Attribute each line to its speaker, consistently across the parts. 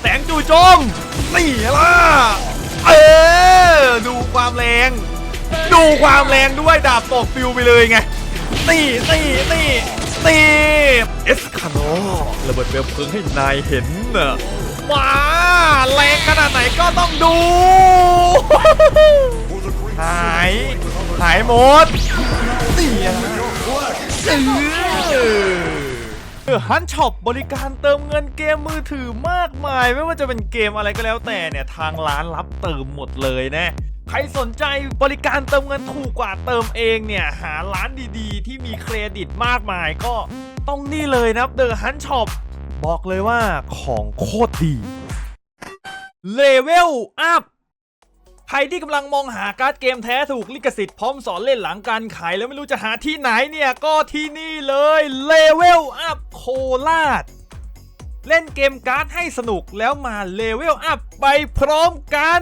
Speaker 1: แสงจู่โจมนี่ล่ะเออดูความแรง ดูความแรงด้วยดาบตกฟิวไปเลยไงนี่นี่นี่นี่เอสคาโนระเบิดเปลวเพลิงให้นายเห็นน่ะว้าแรงขนาดไหนก็ต้องดู หาย หายหมดนี่อะเออ ฮันช็อปบริการเติมเงินเกมมือถือมากมาย ไม่ว่าจะเป็นเกมอะไรก็แล้วแต่เนี่ยทางร้านรับเติมหมดเลยนะใครสนใจบริการเติมเงินถูกกว่าเติมเองเนี่ย หาร้านดีๆ ที่มีเครดิตมากมายก็ต้องนี่เลยนะครับเดอะฮันช็อปบอกเลยว่าของโคตรดีเลเวลอัพ ใครที่กำลังมองหาการ์ดเกมแท้ถูกลิขสิทธิ์พร้อมสอนเล่นหลังการขายแล้วไม่รู้จะหาที่ไหนเนี่ย ก็ที่นี่เลยเลเวลอัพโคราชเล่นเกมการ์ดให้สนุกแล้วมาเลเวลอัพไปพร้อมกัน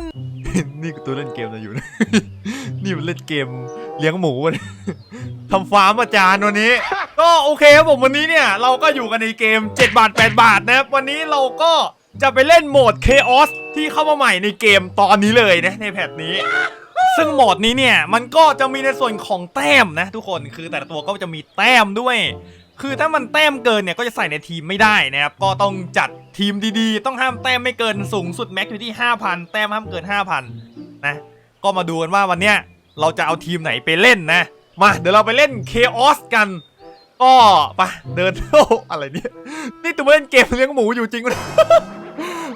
Speaker 1: นี่กูตัวเล่นเกมนะอยู่นะ นี่มันเล่นเกมเลี้ยงหมูวะเนี่ยทำฟาร์มอาจารย์วันนี้ ก็โอเคครับผมวันนี้เนี่ย เราก็อยู่กันในเกม 7 บาท 8 บาทนะครับ วันนี้เราก็จะไปเล่นโหมด Chaos ที่เข้ามาใหม่ในเกมตอนนี้เลยนะในแพทนี้ ซึ่งโหมดนี้เนี่ยมันก็จะมีในส่วนของแต้มนะทุกคนคือแต่ละตัวก็จะมีแต้มด้วย คือถ้ามันแต้มเกินเนี่ยก็จะใส่ในทีมไม่ได้นะครับก็ต้องจัดทีมดีๆ ต้องห้ามแต้มไม่เกินสูงสุดแม็กอยู่ที่ 5,000 แต้มห้ามเกิน 5,000นะก็มาดูกันว่าวันเนี้ยเราจะเอาทีมไหนไปเล่นนะมาเดี๋ยวเราไปเล่น Chaos กันก็ไปเดินโอ้อะไรเนี่ย นี่ตัวเล่นเกมเลี้ยงหมูอยู่จริงวะ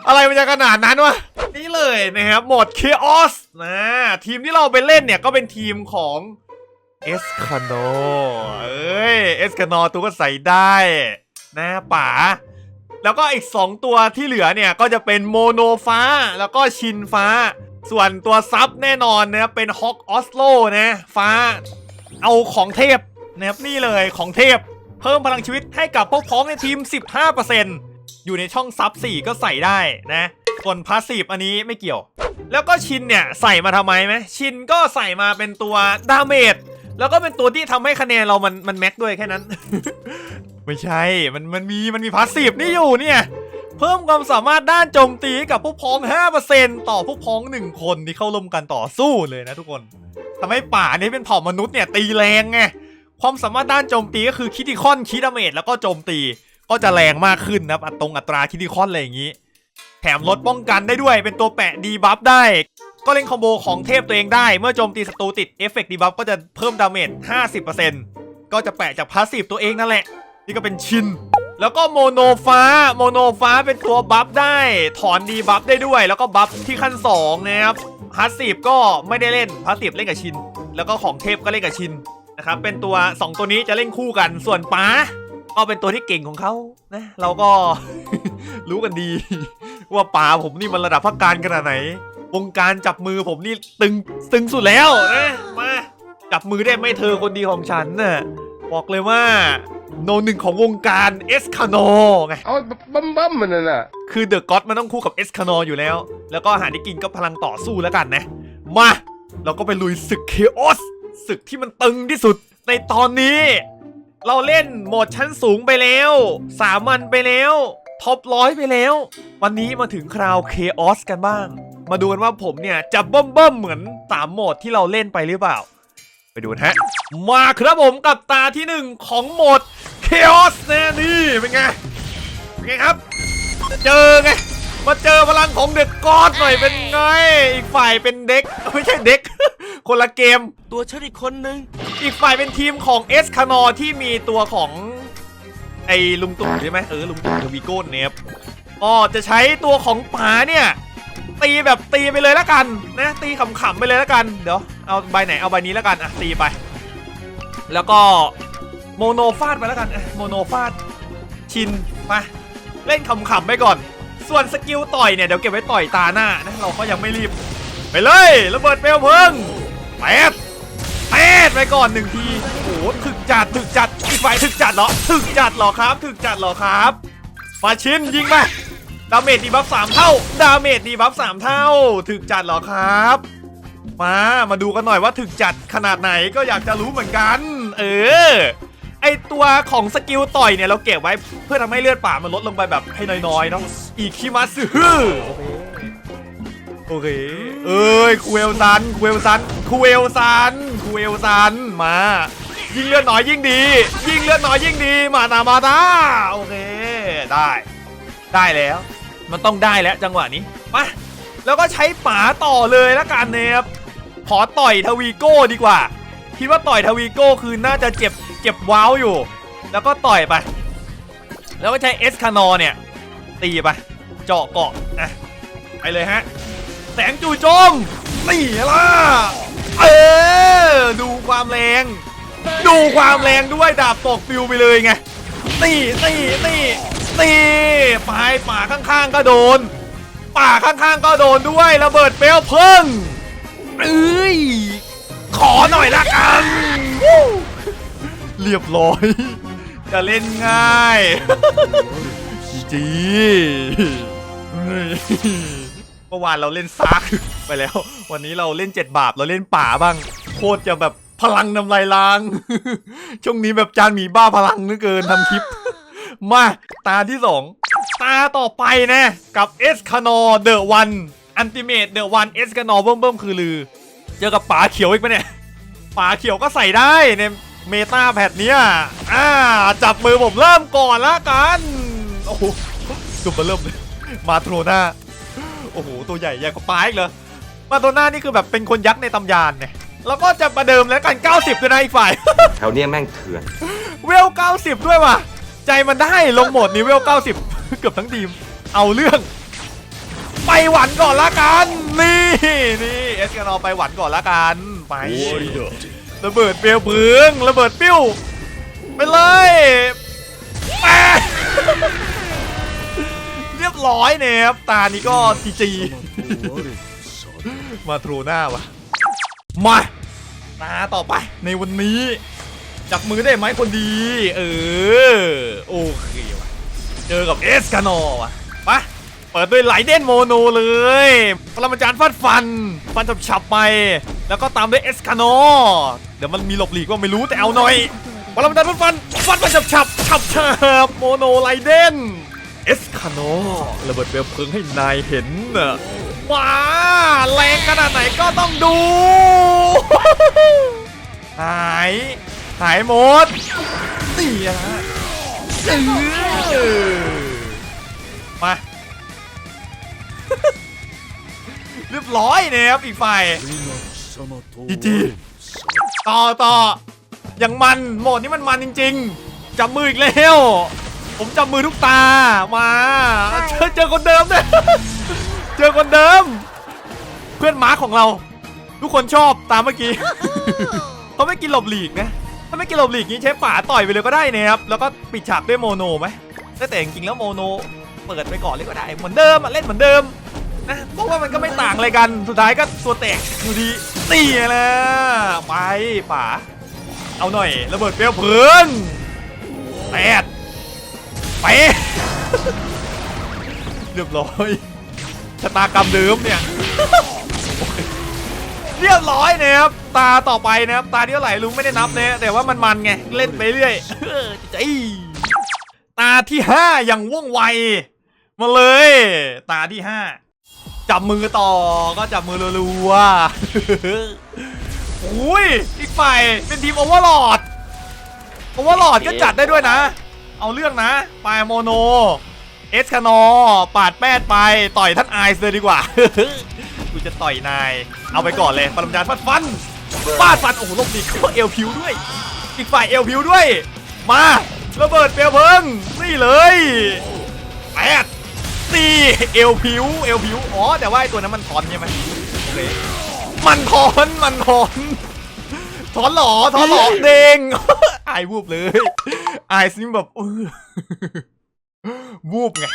Speaker 1: อะไรมันจะขนาดนั้นวะนี่เลยนะครับโหมด Chaos นะทีมที่เราไปเล่นเนี่ยก็เป็นทีมของเอสคาโนเอ้ยเอสคาโนตัวก็ใส่ได้นะป๋าแล้วก็อีก 2 ตัวที่เหลือเนี่ยก็จะเป็นโมโนฟ้าแล้วก็ชินฟ้า ส่วนตัวซับแน่นอนนะเป็นฮอกออสโลนะฟ้า เอาของเทพนะครับนี่เลยของเทพ เพิ่มพลังชีวิตให้กับพวกพ้องในทีม 15% อยู่ในช่องซับ4ก็ใส่ได้นะส่วนพาสซีฟอันนี้ไม่เกี่ยว แล้วก็ชินเนี่ยใส่มาทำไมไหมชินก็ใส่มาเป็นตัวดาเมจแล้วก็เป็นตัวที่ทำให้คะแนนเรามันมันแม็กด้วยแค่นั้น ไม่ใช่ มันมันมีมันมีพาสซีฟนี่อยู่เนี่ยเพิ่มความสามารถด้านโจมตีกับผู้พ้อง 5%ต่อผู้พ้อง 1 คนที่เข้าร่วมกันต่อสู้เลยนะทุกคนทำให้ป่านี้เป็นเผ่ามนุษย์เนี่ยตีแรงไงความสามารถด้านโจมตีก็คือคิติคอนคิดาเมจแล้วก็โจมตี ก็จะแรงมากขึ้นนะครับอัตรงอัตราคิติคอนอะไรอย่างนี้ แถมลดป้องกันได้ด้วยเป็นตัวแปะดีบัฟได้ ก็เล่นคอมโบของเทพตัวเองได้ เมื่อโจมตีศัตรูติดเอฟเฟกต์ดีบัฟก็จะเพิ่มดาเมจ 50%ก็จะแปะจากพาสซีฟตัวเองนั่นแหละ นี่ก็เป็นชิน แล้วก็โมโนฟ้าโมโนฟ้าเป็นตัวบัฟได้ ถอนดีบัฟได้ด้วย แล้วก็บัฟที่ขั้น2นะครับพาสซีฟก็ไม่ได้เล่นพาสซีฟเล่นกับชิน แล้วก็ของเทพก็เล่นกับชินนะครับเป็นตัว 2 ตัวนี้จะเล่นคู่กันส่วนป้า ก็เป็นตัวที่เก่งของเขานะ เราก็ รู้กันดี ว่าป่าผมนี่มันระดับพักการขนาดไหน วงการจับมือผมนี่ตึงตึงสุดแล้วนะมาจับมือได้ไหมเธอคนดีของฉันน่ะบอกเลยว่าโนหนึ่งของวงการเอสคาโนไง
Speaker 2: เอาบัมบัมมันน่ะนะ
Speaker 1: คือเดอะก็ d มันต้องคู่กับเอสคาโนอยู่แล้ว แล้วก็อาหารที่กินก็พลังต่อสู้แล้วกันนะ มา เราก็ไปลุยศึกเคออสศึกที่มันตึงที่สุดในตอนนี้ เราเล่นโหมดชั้นสูงไปแล้วสามัญไปแล้วท็อปร้อยไปแล้ว วันนี้มาถึงคราวเคออสกันบ้าง มาดูกันว่าผมเนี่ย จะเบิ่มเบิ่มเหมือนสามโหมดที่เราเล่นไปหรือเปล่า ไปดูนะฮะ มาครับผมกับตาที่หนึ่งของโหมดเคออสนะนี่ เป็นไง เป็นไงครับ เจอไง มาเจอพลังของเด็กกอดหน่อยเป็นไง อีกฝ่ายเป็นเด็ก ไม่ใช่เด็ก คนละเกม
Speaker 3: ตัวฉันอีกคนนึง
Speaker 1: อีกฝ่ายเป็นทีมของเอสคานอที่มีตัวของ ไอ้ลุงตู่ใช่ไหมเออลุงตู่ทวีโก้เนฟก็จะใช้ตัวของป๋าเนี่ยตีแบบตีไปเลยแล้วกันนะตีขำๆไปเลยแล้วกันเดี๋ยวเอาใบไหนเอาใบนี้แล้วกันอะตีไป แล้วก็โมโนฟาดไปแล้วกันอะโมโนฟาดชินไปเล่นขำๆไปก่อน ส่วนสกิลต่อยเนี่ยเดี๋ยวเก็บไว้ต่อยตาหน้านะเราก็ยังไม่รีบ ไปเลยระเบิดเปลวเพลิง แปดแปดไปก่อนหนึ่งทีโอ้โหถึกจัดถึกจัดอีกฝ่ายถึกจัดเหรอถึกจัดเหรอครับ ถึกจัดเหรอครับมาชินยิงไปดาเมจดีบัฟสามเท่า ดาเมจดีบัฟสามเท่า ถึกจัดเหรอครับ มา มาดูกันหน่อยว่าถึกจัดขนาดไหนก็อยากจะรู้เหมือนกัน เออ ไอตัวของสกิลต่อยเนี่ยเราเก็บไว้เพื่อทำให้เลือดป่ามันลดลงไปแบบให้น้อยๆเนาะอีคิมัสึโอ โอเค เอ้ยคูเอลซันคูเอลซันคูเอลซันคูเอลซันมา ยิ่งเลือดน้อยยิ่งดี ยิ่งเลือดน้อยยิ่งดี มาตามาตาโอเค ได้ ได้แล้ว มันต้องได้แล้วจังหวะนี้ มา แล้วก็ใช้ป๋าต่อเลยละกันนะครับ ขอต่อยทวีโก้ดีกว่า คิดว่าต่อยทวีโก้คือน่าจะเจ็บเจ็บว้าวอยู่ แล้วก็ต่อยไป แล้วก็ใช้เอสคานอเนี่ย ตีไป เจาะเกาะอะไปเลยฮะ แสงจู่โจมตีล่ะเออดูความแรง ดูความแรงด้วยดาบตกฟิวไปเลยไงตีตีตีตีปลายป่าข้างๆก็โดน ป่าข้างๆก็โดนด้วยระเบิดเปลวเพลิงเอ้ยขอหน่อยละกันเรียบร้อย จะเล่นง่ายจีจี มื่อวานเราเล่นซักไปแล้ว วันนี้เราเล่นเจ็ดบาปเราเล่นป่าบ้าง โคตรจะแบบพลังนำลายล้าง ช่วงนี้แบบจานหมีบ้าพลังเหลือเกินทำคลิป มาตาที่สองตาต่อไปนะ กับเอสคานอเดอะวันอันติเมตเดอะวันเอสคานอเบิ่มเบิ่มคือลือ เจอกับป๋าเขียวอีกปะเนี่ยป๋าเขียวก็ใส่ได้ในเมตาแพทเนี้ยอ่าจับมือผมเริ่มก่อนละกัน โอ้โหจุบมาเริ่มเลยมาโทรนา โอ้โห ตัวใหญ่ใหญ่กว่าป๋าอีกเลยมาโทรนานี่คือแบบเป็นคนยักษ์ในตำยานเนี่ยแล้วก็จะประเดิมแล้วกัน 90ด้วยนะอีกฝ่าย
Speaker 2: แถวเนี้ยแม่งเถื่อน
Speaker 1: เวล 90 ด้วยว่ะ ใจมันได้ลงโหมดนี้เวล 90 เกือบทั้งทีม เอาเรื่อง ไปหวันก่อนละกัน นี่นี่เอสกันอไปหวันก่อนละกัน ไประเบิดเปลวเพลิงระเบิดปิ้ว ไปเลยแปะ เรียบร้อยเนี่ยครับตานี้ก็จีจีมาทรูหน้าวะมาตาต่อไปในวันนี้ จับมือได้ไหมคนดี เออ โอเควะเจอกับเอสคานอวะไปเปิดด้วยไหลเด่นโมโนเลยปรมาจารย์ฟัดฟัน ฟันฉับฉับๆไป แล้วก็ตามด้วยเอสคานอเดี๋ยวมันมีหลบหลีกว่าไม่รู้แต่เอาหน่อยปรมาจารย์ฟัดฟัน ฟันฉับฉับฉับฉับโมโนไหลเด่น เอสคานอระเบิดเปลวเพลิงให้นายเห็นน่ะมาแรงขนาดไหนก็ต้องดู หาย หายหมดนี่นะฮะเออมา เรียบร้อยเนี่ยครับอีกฝ่ายจีจีต่อต่ออย่างมันโหมดนี้มันมันจริง ๆจับมืออีกแล้ว ผมจับมือทุกตามาเจอเจอคนเดิมเนี่ยเจอคนเดิม เพื่อนมาร์คของเรา ทุกคนชอบตามเมื่อกี้เขาไม่กินหลบหลีกนะถ้าไม่กินหลบหลีกนี้ใช้ป่าต่อยไปเลยก็ได้นะครับแล้วก็ปิดฉากด้วยโมโนไหมแต่จริงๆแล้วโมโนเปิดไปก่อนเลยก็ได้เหมือนเดิมอะเล่นเหมือนเดิมนะเพราะว่ามันก็ไม่ต่างอะไรกันสุดท้ายก็ตัวแตกอยู่ดีนี่แหละไปป่าเอาหน่อยระเบิดเปลวเพลิงแปด ไป เรียบร้อยชะตากรรมเดิมเนี่ย เรียบร้อยนะครับ ตาต่อไปนะครับ ตาที่เท่าไหร่ลุงไม่ได้นับนะแต่ว่ามันมันไง เล่นไปเรื่อยใจตาที่ห้าอย่างว่องไว มาเลย ตาที่ห้าจับมือต่อก็จับมือรัวๆอุ้ยอีกฝ่ายเป็นทีมโอเวอร์ลอดโอเวอร์ลอดก็จัดได้ด้วยนะ เอาเรื่องนะปายโมโน เอสคานอปาดแปดไปต่อยท่านไอซ์เลยดีกว่า กูจะต่อยนาย เอาไปก่อนเลยปรมาจารย์ฟัดฟันฟาดฟัน โอ้โหลบดีก็เอลพิวด้วย อีกฝ่ายเอลพิวด้วย มาระเบิดเปลวเพลิงนี่เลยแปดสี่เอลพิวเอลพิวอ๋อแต่ว่าไอตัวนั้นมันถอนใช่ไหมโอเคมันถอนมันถอนถอนหรอถอนหรอเด้งไอายวูบเลย ไอายซิมแบบวูบไง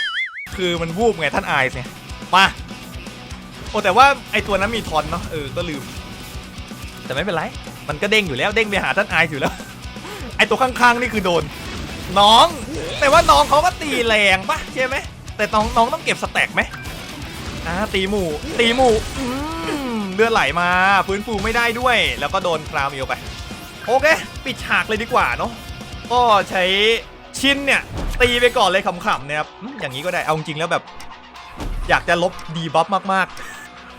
Speaker 1: คือมันวูบไงท่านไอซ์เนี่ยมา โอ้แต่ว่าไอตัวนั้นมีทอนเนาะเออก็ลืม แต่ไม่เป็นไร มันก็เด้งอยู่แล้วเด้งไปหาท่านไอซ์อยู่แล้ว ไอตัวข้างๆนี่คือโดน น้อง แต่ว่าน้องเขาก็ตีแรงปะใช่ไหม แต่น้องน้องต้องเก็บสแต็กไหมอ่าตีหมู่ตีหมู่เลือดไหลมาฟื้นฟูไม่ได้ด้วย แล้วก็โดนคราวมิวไป โอเค ปิดฉากเลยดีกว่าเนาะ ก็ใช้ชินเนี่ย ตีไปก่อนเลยขำๆนะครับอย่างนี้ก็ได้เอาจริงแล้วแบบ อยากจะลบดีบัฟมาก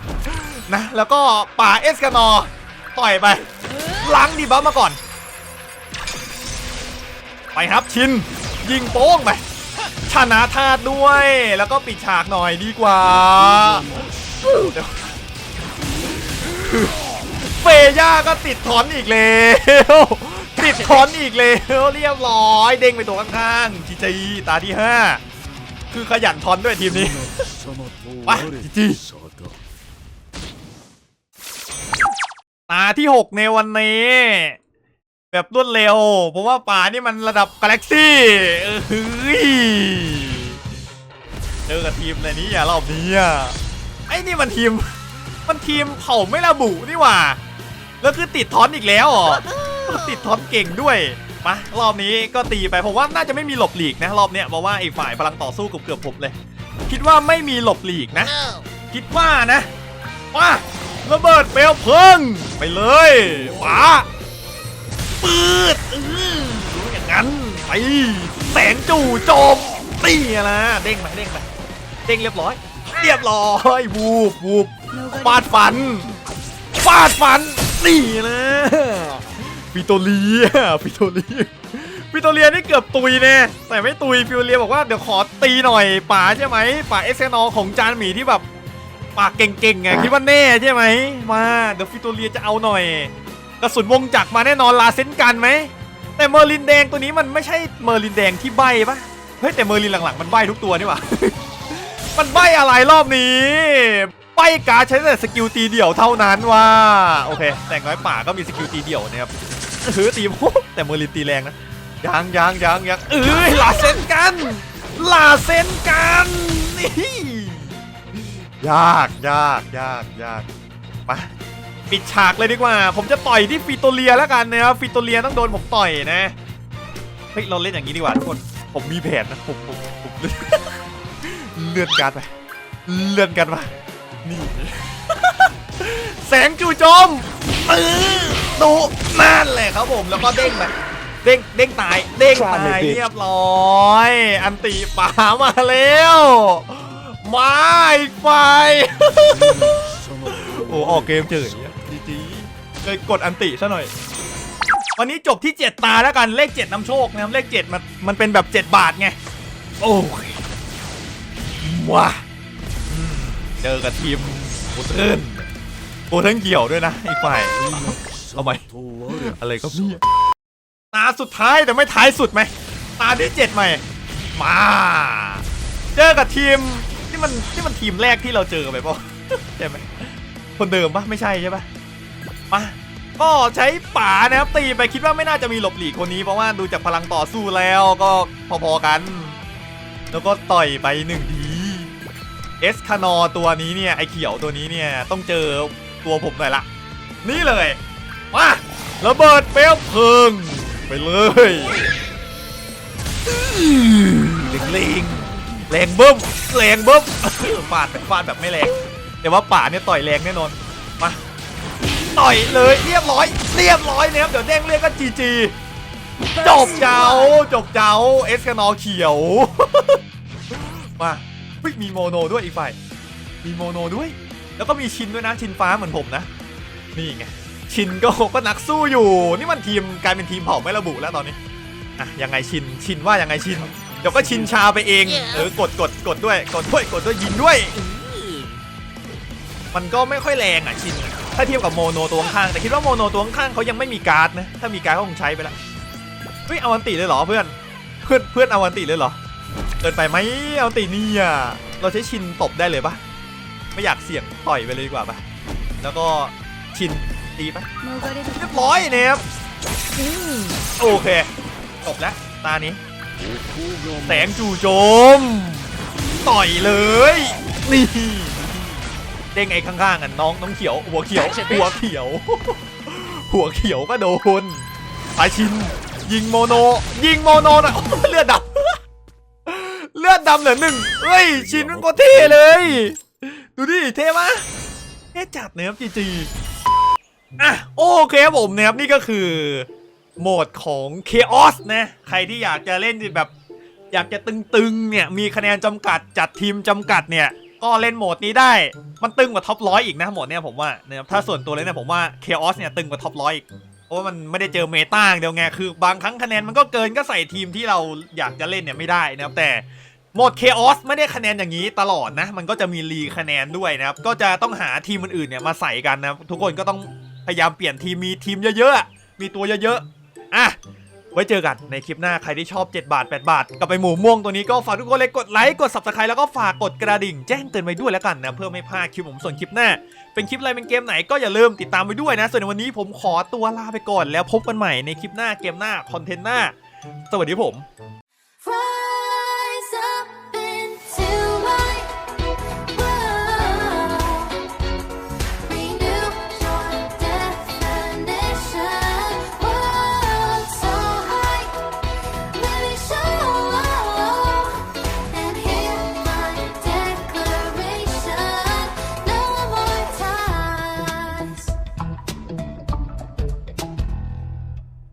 Speaker 1: ๆ นะ แล้วก็ป่าเอสคานอต่อยไป ล้างดีบัฟมาก่อน ไปครับชิน ยิงโป้งไปชนะธาตุด้วย แล้วก็ปิดฉากหน่อยดีกว่าเฟย่าก็ติดถอนอีกแล้ว ติดถอนอีกแล้วเรียบร้อย เด้งไปตัวข้างๆจีจีตาที่ 5 คือขยันทอนด้วยทีมนี้ไปจีจีตาที่ 6 ในวันนี้ แบบรวดเร็ว เพราะว่าป่านี่มันระดับกาแล็กซี่เออเฮ้ยเจอกับทีมอะไรนี้อย่ารอบนี้อะไอ้นี่มันทีม มันทีมเผ่าไม่ระบุนี่หว่า แล้วคือติดทอนอีกแล้วเหรอ ติดท็อนเก่งด้วยมารอบนี้ก็ตีไปผมว่าน่าจะไม่มีหลบหลีกนะรอบเนี้ยเพราะว่าไอ้ฝ่ายพลังต่อสู้เกือบๆผมเลย คิดว่าไม่มีหลบหลีกนะ คิดว่านะมาระเบิดเปลวเพลิงไปเลยป๋าปืดอื้อรู้อย่างนั้นไปแสงจู่โจมตีนะเด้งไปเด้งไปเด้งเรียบร้อย เรียบร้อยวูบวูบฟาดฟันฟาดฟันนี่นะ ฟิโตเลียฟิโตเลียฟิโตเลียนี่เกือบตุยแน่แต่ไม่ตุยฟิโตเลียบอกว่าเดี๋ยวขอตีหน่อยป๋าใช่ไหมป๋าเอสเซนอของจานหมีที่แบบปากเก่งๆไงคิดว่าแน่ใช่ไหมมาเดี๋ยวฟิโตเลียจะเอาหน่อย กระสุนวงจักรมาแน่นอนลาเซนกันไหมแต่เมอร์ลินแดงตัวนี้มันไม่ใช่เมอร์ลินแดงที่ใบปะเฮ้ยแต่เมอร์ลินหลังๆมันใบทุกตัวนี่หว่ามันใบอะไรรอบนี้ ใบการใช้แต่สกิลตีเดี่ยวเท่านั้นว่าโอเค แต่งน้อยป่าก็มีสกิลตีเดี่ยวนะครับ ถือตีโอ้แต่เมอร์ลินตีแรงนะยังยังยังยังเอ้ยลาเซนกันลาเซนกันนี่ยากยากยากยากไปปิดฉากเลยดีกว่า ผมจะต่อยที่ฟิโตเลียแล้วกันนะครับฟิโตเลียต้องโดนผมต่อยนะเฮ้ยเราเล่นอย่างนี้ดีกว่าทุกคนผมมีแผนนะผมผมผมเลื่อนการไปเลื่อนกันมานี่แสงจู่โจม เออดูนั่นแหละครับผมแล้วก็เด้งไปเด้งเด้งตายเด้งตายเรียบร้อย อันติป่ามาแล้วมาอีกฝ่ายโอ้ออกเกมเฉยจีจีเลยกดอันติซะหน่อย วันนี้จบที่ 7 ตาแล้วกันเลข 7นำโชคนะครับเลข 7 มันมันเป็นแบบ 7 บาทไง โอ้ยว้าอืมเจอกับทีมโบเทิร์น โบเทิร์นเกี่ยวด้วยนะอีกฝ่ายเอาไหมอะไรก็พี่ยตาสุดท้ายแต่ไม่ท้ายสุดไหมตาที่7ใหม่ มาเจอกับทีมที่มันที่มันทีมแรกที่เราเจอไปป่ะใช่ไหมคนเดิมปะไม่ใช่ใช่ปะมาก็ใช้ป่านะครับตีไปคิดว่าไม่น่าจะมีหลบหลีกคนนี้เพราะว่าดูจากพลังต่อสู้แล้วก็พอๆกัน แล้วก็ต่อยไปหนึ่งทีเอสคานอตัวนี้เนี่ยไอเขียวตัวนี้เนี่ยต้องเจอ ตัวผมหน่อยละ นี่เลยมาระเบิดเปลวเพลิง ไปเลยเล็งเลงแรงเบิ้มแรงเบิ้มฟาดแต่ฟาดแบบไม่แรงแต่ว่าป่าเนี่ยต่อยแรงแน่นอนมาต่อยเลยเรียบร้อย เรียบร้อยนะครับเดี๋ยวเด้งเรียกก็จีจีจบเจ้าจบเจ้าเอสคนอเขียวมาเฮ้ยมีโมโนด้วยอีกฝ่ายมีโมโนด้วย แล้วก็มีชินด้วยนะชินฟ้าเหมือนผมนะ นี่ไงชินก็ก็นักสู้อยู่ นี่มันทีมกลายเป็นทีมเผ่าไม่ระบุแล้วตอนนี้อะยังไงชินชินว่ายังไงชินเดี๋ยวก็ชินชาไปเองเออกดกดกดด้วยกดด้วยกดด้วยยิงด้วย มันก็ไม่ค่อยแรงอะชินถ้าเทียบกับโมโนตัวข้างๆแต่คิดว่าโมโนตัวข้างๆเขายังไม่มีการ์ดนะถ้ามีการ์ดก็คงใช้ไปแล้วเฮ้ยเอาอันติเลยเหรอเพื่อนเพื่อนเพื่อนเอาอันติเลยเหรอเกินไปไหมเอาอันตินี่อะเราใช้ชินตบได้เลยปะ ไม่อยากเสี่ยงต่อยไปเลยดีกว่าปะแล้วก็ชินตีปะเรียบร้อยเนี่ยครับอืมโอเคจบแล้วตานี้แสงจู่โจม ต่อยเลยนี่เด้งไอ้ข้างๆกันน้องน้องเขียวหัวเขียวหัวเขียว หัวเขียวก็โดนปาชิน ยิงโมโน ยิงโมโนนะเลือดดำเลือดดำเหลือหนึ่งเฮ้ย ชินมันก็เท่เลย ดูดิเท่มะเท่จัดนะครับจีจีอะโอเคครับผมนะครับนี่ก็คือ โหมดของ Chaos นะใครที่อยากจะเล่นแบบ อยากจะตึงๆเนี่ยมีคะแนนจำกัดจัดทีมจำกัดเนี่ยก็เล่นโหมดนี้ได้ มันตึงกว่าท็อปร้อยอีกนะโหมดเนี่ยผมว่านะครับถ้าส่วนตัวเลยเนี่ยผมว่า Chaos เนี่ยตึงกว่าท็อปร้อยอีกเพราะมันไม่ได้เจอเมตาต่างเดียวไงคือบางครั้งคะแนนมันก็เกินก็ใส่ทีมที่เราอยากจะเล่นเนี่ยไม่ได้นะครับแต่ หมด Chaos ไม่ได้คะแนนอย่างนี้ตลอดนะ มันก็จะมีรีคะแนนด้วยนะครับ ก็จะต้องหาทีมอื่นๆเนี่ยมาใส่กันนะ ทุกคนก็ต้องพยายามเปลี่ยนทีมมีทีมเยอะๆ มีตัวเยอะๆ อะ ไว้เจอกันในคลิปหน้าใครที่ชอบ 7 บาท 8 บาท กับไปหมูม่วงตัวนี้ก็ฝากทุกคนเลยกดไลค์กด subscribe แล้วก็ฝากกดกระดิ่งแจ้งเตือนไว้ด้วยแล้วกันนะ เพื่อไม่พลาดคลิปผมส่วนคลิปหน้า เป็นคลิปอะไรเป็นเกมไหนก็อย่าลืมติดตามไปด้วยนะ ส่วนในวันนี้ผมขอตัวลาไปก่อนแล้วพบกันใหม่ในคลิปหน้าเกมหน้าคอนเทนต์หน้า สวัสดีผม